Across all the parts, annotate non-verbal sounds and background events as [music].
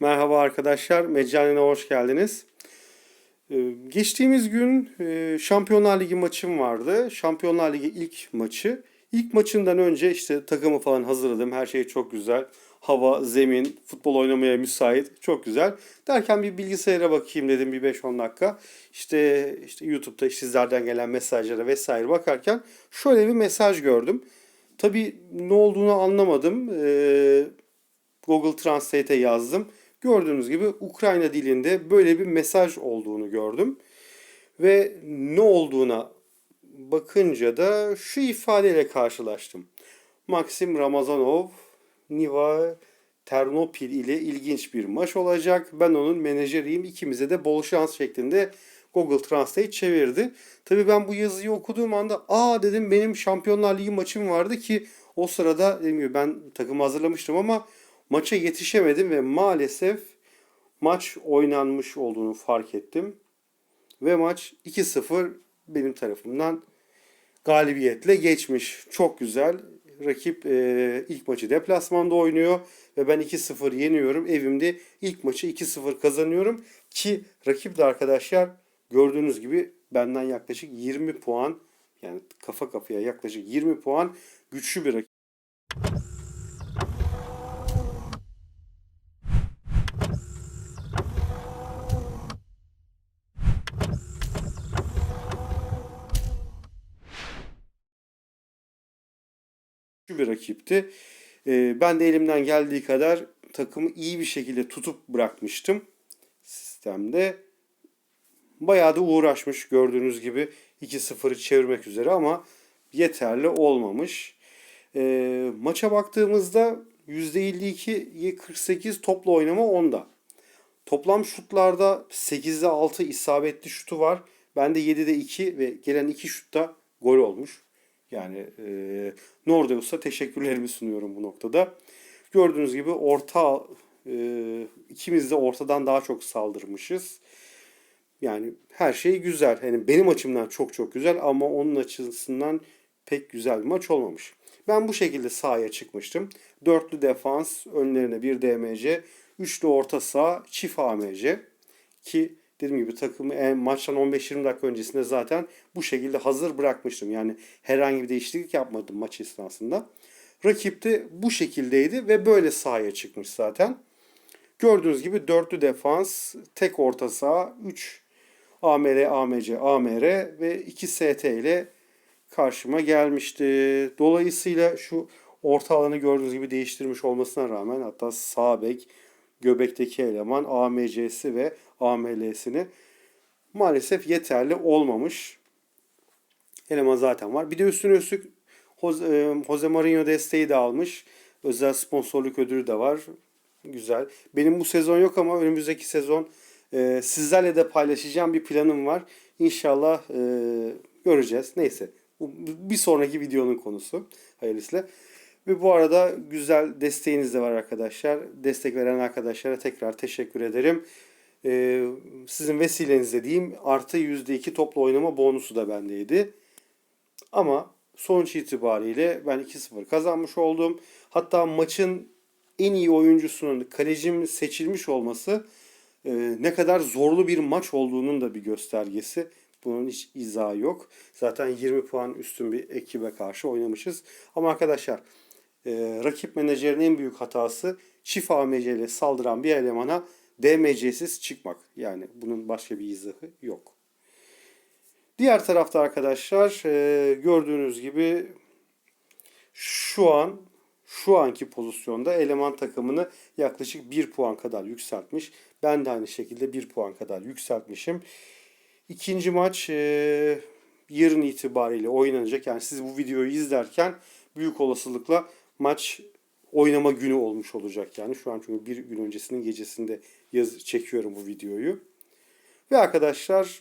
Merhaba arkadaşlar, Meccanine hoş geldiniz. Ee, Geçtiğimiz gün e, Şampiyonlar Ligi maçım vardı. Şampiyonlar Ligi ilk maçı. İlk maçından önce işte takımı falan hazırladım. Her şey çok güzel. Hava, zemin, futbol oynamaya müsait. Çok güzel. Derken bir bilgisayara bakayım dedim bir 5-10 dakika. İşte, işte YouTube'da sizlerden gelen mesajlara vesaire bakarken şöyle bir mesaj gördüm. Tabii ne olduğunu anlamadım. Ee, Google Translate'e yazdım. Gördüğünüz gibi Ukrayna dilinde böyle bir mesaj olduğunu gördüm. Ve ne olduğuna bakınca da şu ifadeyle karşılaştım. Maxim Ramazanov, Niva Ternopil ile ilginç bir maç olacak. Ben onun menajeriyim. İkimize de bol şans şeklinde Google Translate çevirdi. Tabii ben bu yazıyı okuduğum anda aa dedim benim Şampiyonlar Ligi maçım vardı ki o sırada gibi ben takım hazırlamıştım ama maça yetişemedim ve maalesef maç oynanmış olduğunu fark ettim. Ve maç 2-0 benim tarafımdan galibiyetle geçmiş. Çok güzel. Rakip e, ilk maçı deplasmanda oynuyor ve ben 2-0 yeniyorum. Evimde ilk maçı 2-0 kazanıyorum ki rakip de arkadaşlar gördüğünüz gibi benden yaklaşık 20 puan yani kafa kafaya yaklaşık 20 puan güçlü bir rakip. Bir rakipti. Ee, ben de elimden geldiği kadar takımı iyi bir şekilde tutup bırakmıştım sistemde. Bayağı da uğraşmış gördüğünüz gibi 2-0'ı çevirmek üzere ama yeterli olmamış. Ee, maça baktığımızda %52'ye 48 topla oynama onda. Toplam şutlarda 8'de 6 isabetli şutu var. Bende 7'de 2 ve gelen 2 şutta gol olmuş. Yani e, Nordeus'a teşekkürlerimi sunuyorum bu noktada. Gördüğünüz gibi orta e, ikimiz de ortadan daha çok saldırmışız. Yani her şey güzel. Yani benim açımdan çok çok güzel ama onun açısından pek güzel bir maç olmamış. Ben bu şekilde sahaya çıkmıştım. Dörtlü defans, önlerine bir DMC, üçlü orta saha, çift AMC ki dediğim gibi takımı en, maçtan 15-20 dakika öncesinde zaten bu şekilde hazır bırakmıştım. Yani herhangi bir değişiklik yapmadım maç esnasında. Rakip de bu şekildeydi ve böyle sahaya çıkmış zaten. Gördüğünüz gibi dörtlü defans, tek orta saha, 3 AMR, AMC, AMR ve 2 ST ile karşıma gelmişti. Dolayısıyla şu orta alanı gördüğünüz gibi değiştirmiş olmasına rağmen hatta sağ bek, göbekteki eleman AMC'si ve AML'sini maalesef yeterli olmamış. Eleman zaten var. Bir de üstüne üstlük e, Jose Mourinho desteği de almış. Özel sponsorluk ödülü de var. Güzel. Benim bu sezon yok ama önümüzdeki sezon e, sizlerle de paylaşacağım bir planım var. İnşallah e, göreceğiz. Neyse. Bir sonraki videonun konusu. Hayırlısıyla. Ve bu arada güzel desteğiniz de var arkadaşlar. Destek veren arkadaşlara tekrar teşekkür ederim. Ee, sizin vesilenizle diyeyim artı %2 toplu oynama bonusu da bendeydi. Ama sonuç itibariyle ben 2-0 kazanmış oldum. Hatta maçın en iyi oyuncusunun kalecim seçilmiş olması e, ne kadar zorlu bir maç olduğunun da bir göstergesi. Bunun hiç izahı yok. Zaten 20 puan üstün bir ekibe karşı oynamışız. Ama arkadaşlar e, rakip menajerin en büyük hatası çift AMC ile saldıran bir elemana DMC'siz çıkmak. Yani bunun başka bir izahı yok. Diğer tarafta arkadaşlar e, gördüğünüz gibi şu an şu anki pozisyonda eleman takımını yaklaşık 1 puan kadar yükseltmiş. Ben de aynı şekilde 1 puan kadar yükseltmişim. İkinci maç e, yarın itibariyle oynanacak. Yani siz bu videoyu izlerken büyük olasılıkla maç oynama günü olmuş olacak yani. Şu an çünkü bir gün öncesinin gecesinde yaz çekiyorum bu videoyu. Ve arkadaşlar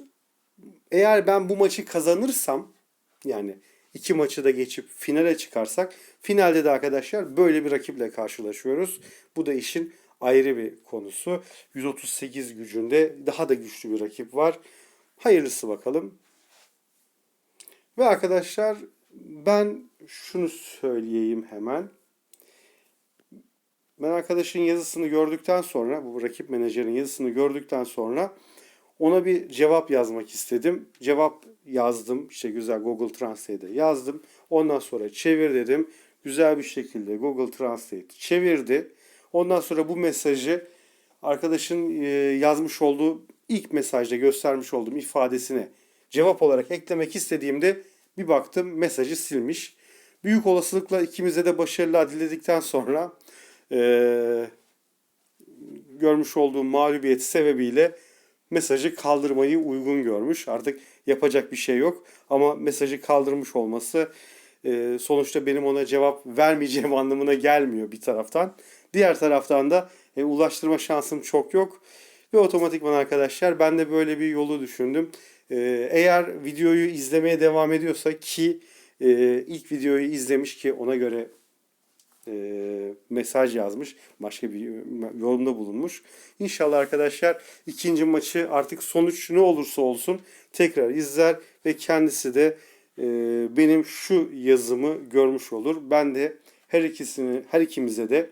eğer ben bu maçı kazanırsam yani iki maçı da geçip finale çıkarsak finalde de arkadaşlar böyle bir rakiple karşılaşıyoruz. Bu da işin ayrı bir konusu. 138 gücünde daha da güçlü bir rakip var. Hayırlısı bakalım. Ve arkadaşlar ben şunu söyleyeyim hemen. ben arkadaşın yazısını gördükten sonra, bu rakip menajerin yazısını gördükten sonra ona bir cevap yazmak istedim. Cevap yazdım. İşte güzel Google Translate'de yazdım. Ondan sonra çevir dedim. Güzel bir şekilde Google Translate çevirdi. Ondan sonra bu mesajı arkadaşın e, yazmış olduğu ilk mesajda göstermiş olduğum ifadesine cevap olarak eklemek istediğimde bir baktım mesajı silmiş. Büyük olasılıkla ikimize de başarılar diledikten sonra e, görmüş olduğum mağlubiyet sebebiyle mesajı kaldırmayı uygun görmüş. Artık yapacak bir şey yok ama mesajı kaldırmış olması e, sonuçta benim ona cevap vermeyeceğim [laughs] anlamına gelmiyor bir taraftan. Diğer taraftan da e, ulaştırma şansım çok yok. Ve otomatikman arkadaşlar ben de böyle bir yolu düşündüm. E, eğer videoyu izlemeye devam ediyorsa ki e, ilk videoyu izlemiş ki ona göre e, mesaj yazmış. Başka bir yorumda bulunmuş. İnşallah arkadaşlar ikinci maçı artık sonuç ne olursa olsun tekrar izler ve kendisi de e, benim şu yazımı görmüş olur. Ben de her ikisini her ikimize de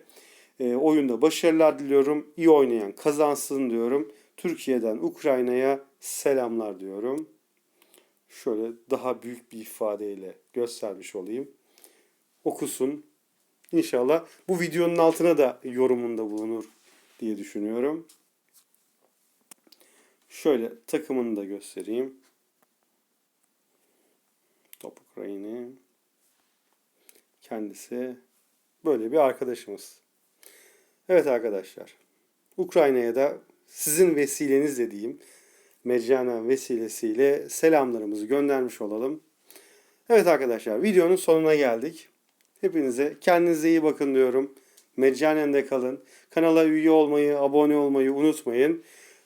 e, oyunda başarılar diliyorum. İyi oynayan kazansın diyorum. Türkiye'den Ukrayna'ya selamlar diyorum. Şöyle daha büyük bir ifadeyle göstermiş olayım. Okusun. İnşallah bu videonun altına da yorumunda bulunur diye düşünüyorum. Şöyle takımını da göstereyim. Top Ukrayna. Kendisi böyle bir arkadaşımız. Evet arkadaşlar. Ukrayna'ya da sizin vesilenizle diyeyim. Meccanen vesilesiyle selamlarımızı göndermiş olalım. Evet arkadaşlar videonun sonuna geldik. Hepinize kendinize iyi bakın diyorum. Meccanen kalın. Kanala üye olmayı, abone olmayı unutmayın.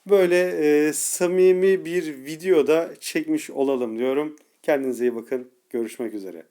Böyle e, samimi bir videoda çekmiş olalım diyorum. Kendinize iyi bakın. Görüşmek üzere.